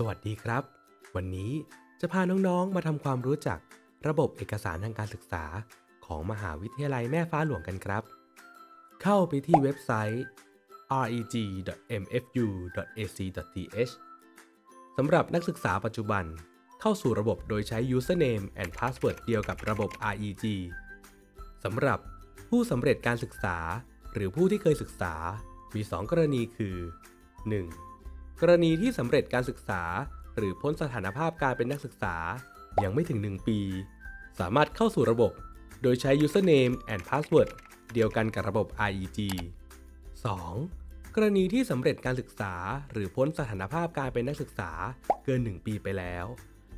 สวัสดีครับ วันนี้จะพาน้องๆ มาทำความรู้จักระบบเอกสารทางการศึกษาของมหาวิทยาลัยแม่ฟ้าหลวงกันครับ เข้าไปที่เว็บไซต์ reg.mfu.ac.th สำหรับนักศึกษาปัจจุบันเข้าสู่ระบบโดยใช้ username and password เดียวกับระบบ reg สำหรับผู้สำเร็จการศึกษา หรือผู้ที่เคยศึกษา มี 2 กรณีคือ 1. กรณีที่สำเร็จการศึกษา หรือพ้นสถานภาพการเป็นนักศึกษา ยังไม่ถึง 1 ปี สามารถเข้าสู่ระบบ โดยใช้ username and password เดียวกันกับระบบ REG 2. กรณีที่สำเร็จการศึกษา หรือพ้นสถานภาพการเป็นนักศึกษาเกิน 1 ปีไปแล้ว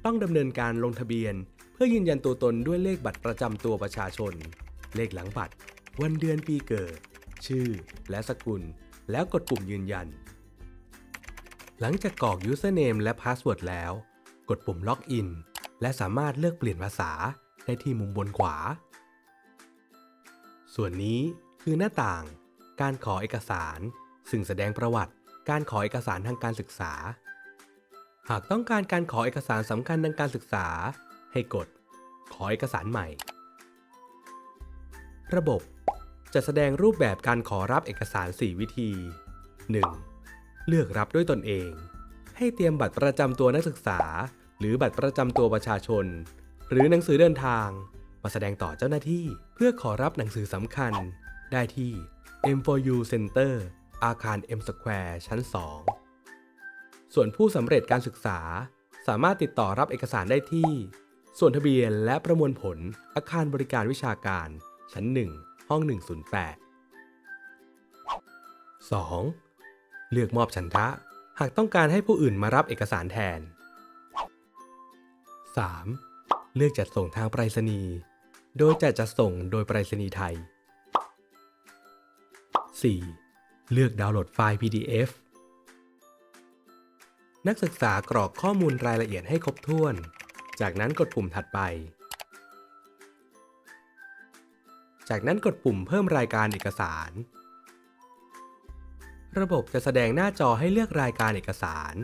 ต้องดำเนินการลงทะเบียน เพื่อยืนยันตัวตนด้วยเลขบัตรประจำตัวประชาชน เลขหลังบัตร วันเดือนปีเกิด ชื่อ และสกุล แล้วกดปุ่มยืนยัน หลังจากกรอก username และ password แล้ว กดปุ่ม login และสามารถเลือกเปลี่ยนภาษาได้ที่มุมบนขวา ส่วนนี้คือหน้าต่าง การขอเอกสาร ซึ่งแสดงประวัติ การขอเอกสารทางการศึกษา หากต้องการการขอเอกสารสำคัญทางการศึกษา ให้กด ขอเอกสารใหม่ ระบบจะแสดงรูปแบบการขอรับเอกสาร 4 วิธี 1. เลือกรับด้วยตนเอง ให้เตรียมบัตรประจำตัวนักศึกษา หรือบัตรประจำตัวประชาชน หรือหนังสือเดินทาง มาแสดงต่อเจ้าหน้าที่เพื่อขอรับหนังสือสำคัญ ได้ที่ M4U Center อาคาร M Square ชั้น 2 ส่วนผู้สำเร็จการศึกษา สามารถติดต่อรับเอกสารได้ที่ ส่วนทะเบียนและประมวลผลอาคารบริการวิชาการ ชั้น 1 ห้อง 108 2. เลือกมอบฉันทะ หากต้องการให้ผู้อื่นมารับเอกสารแทน 3. เลือกจัดส่งทางไปรษณีย์ โดยจะจัดส่งโดยไปรษณีย์ไทย 4. เลือกดาวน์โหลดไฟล์ PDF นักศึกษากรอกข้อมูลรายละเอียดให้ครบถ้วน จากนั้นกดปุ่มถัดไป จากนั้นกดปุ่มเพิ่มรายการเอกสาร ระบบจะแสดงหน้าจอให้เลือกรายการเอกสาร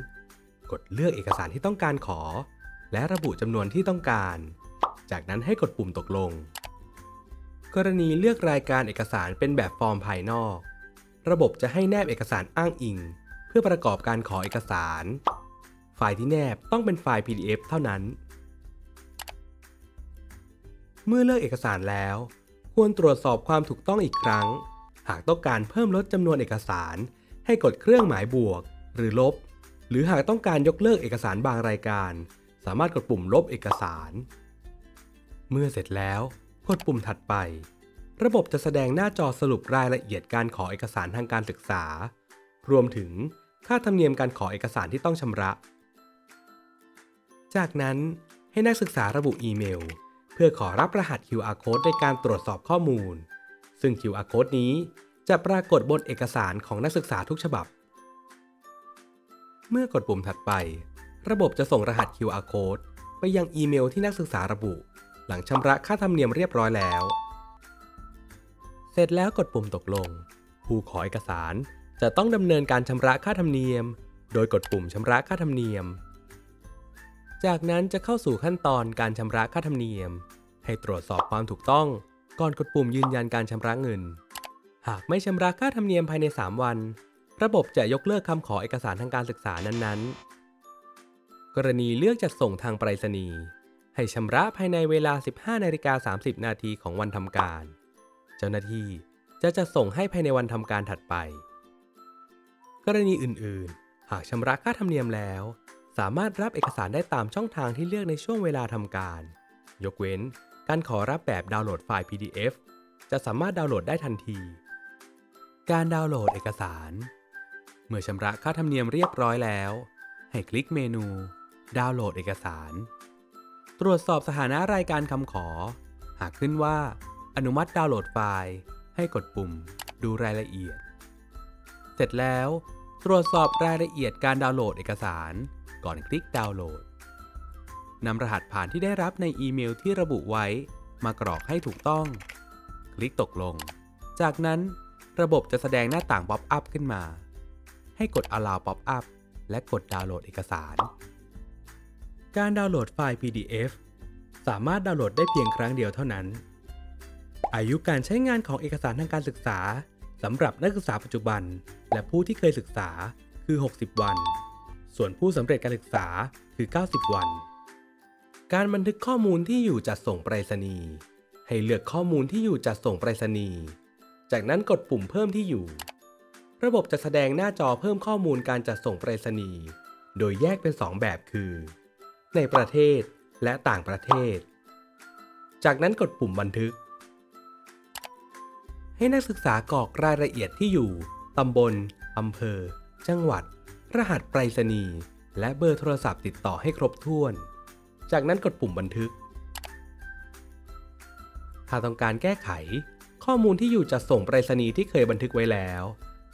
กดเลือกเอกสารที่ต้องการขอ และระบุจำนวนที่ต้องการ จากนั้นให้กดปุ่มตกลง กรณีเลือกรายการเอกสารเป็นแบบฟอร์มภายนอก ระบบจะให้แนบเอกสารอ้างอิง เพื่อประกอบการขอเอกสาร ไฟล์ที่แนบต้องเป็นไฟล์ PDF เท่านั้น เมื่อเลือกเอกสารแล้ว ควรตรวจสอบความถูกต้องอีกครั้งหากต้องการเพิ่มลดจำนวนเอกสาร ให้กดเครื่องหมายบวก หรือลบ หรือหากต้องการยกเลิกเอกสารบางรายการ สามารถกดปุ่มลบเอกสาร เมื่อเสร็จแล้ว กดปุ่มถัดไป ระบบจะแสดงหน้าจอสรุปรายละเอียดการขอเอกสารทางการศึกษา รวมถึงค่าธรรมเนียมการขอเอกสารที่ต้องชำระ จากนั้นให้นักศึกษาระบุอีเมล เพื่อขอรับรหัส QR code ในการตรวจสอบข้อมูล ซึ่ง QR code นี้ จะปรากฏบนเอกสารของนักศึกษาทุกฉบับ เมื่อกดปุ่มถัดไป ระบบจะส่งรหัส QR code ไปยังอีเมลที่นักศึกษาระบุ หลังชำระค่าธรรมเนียมเรียบร้อยแล้ว เสร็จแล้วกดปุ่มตกลง ผู้ขอเอกสารจะต้องดำเนินการชำระค่าธรรมเนียม โดยกดปุ่มชำระค่าธรรมเนียม จากนั้นจะเข้าสู่ขั้นตอนการชำระค่าธรรมเนียม ให้ตรวจสอบความถูกต้อง ก่อนกดปุ่มยืนยันการชำระเงิน หากไม่ชำระค่าธรรมเนียมภายใน 3 วัน ระบบจะยกเลิกคำขอเอกสารทางการศึกษานั้นๆ กรณีเลือกจัดส่งทางไปรษณีย์ให้ชำระภายในเวลา 15นาฬิกา30 นาทีของวันทำการ เจ้าหน้าที่จะจัดส่งให้ภายในวันทำการถัดไป กรณีอื่นๆ หากชำระค่าธรรมเนียมแล้ว สามารถรับเอกสารได้ตามช่องทางที่เลือกในช่วงเวลาทำการ ยกเว้น การขอรับแบบดาวน์โหลดไฟล์ PDF จะสามารถดาวน์โหลดได้ทันที การดาวน์โหลดเอกสาร เมื่อชำระค่าธรรมเนียมเรียบร้อยแล้ว ให้คลิกเมนู ดาวน์โหลดเอกสาร ตรวจสอบสถานะรายการคำขอ หากขึ้นว่า อนุมัติดาวน์โหลดไฟล์ ให้กดปุ่ม ดูรายละเอียด เสร็จแล้ว ตรวจสอบรายละเอียดการดาวน์โหลดเอกสาร ก่อนคลิกดาวน์โหลดนำรหัสผ่านที่ได้รับในอีเมลที่ระบุไว้ มากรอกให้ถูกต้อง คลิกตกลง จากนั้น ระบบจะแสดงหน้าต่างป๊อปอัพขึ้นมา ให้กด allow pop up และกดดาวน์โหลดเอกสาร การดาวน์โหลดไฟล์ PDF สามารถดาวน์โหลดได้เพียงครั้งเดียวเท่านั้น อายุการใช้งานของเอกสารทางการศึกษาสำหรับนักศึกษาปัจจุบัน และผู้ที่เคยศึกษาคือ 60 วัน ส่วนผู้สำเร็จการศึกษาคือ 90 วัน การบันทึกข้อมูลที่อยู่จัดส่งไปรษณีย์ให้เลือกข้อมูลที่อยู่จัดส่งไปรษณีย์ จากนั้นกดปุ่มเพิ่มที่อยู่ ระบบจะแสดงหน้าจอเพิ่มข้อมูลการจัดส่งไปรษณีย์ โดยแยกเป็น 2 แบบคือ ในประเทศและต่างประเทศ จากนั้นกดปุ่มบันทึก ให้นักศึกษากรอกรายละเอียดที่อยู่ ตำบล อำเภอ จังหวัด รหัสไปรษณีย์ และเบอร์โทรศัพท์ติดต่อให้ครบถ้วน จากนั้นกดปุ่มบันทึก ถ้าต้องการแก้ไข ข้อมูลที่อยู่จัดส่งไปรษณีย์ที่เคยบันทึกไว้แล้ว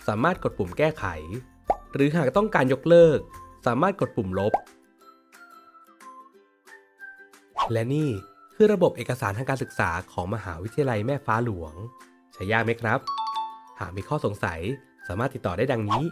สามารถกดปุ่มแก้ไข หรือหากต้องการยกเลิก สามารถกดปุ่มลบ และนี่คือระบบเอกสารทางการศึกษาของมหาวิทยาลัยแม่ฟ้าหลวง ใช้ยากไหมครับ หากมีข้อสงสัยสามารถติดต่อได้ดังนี้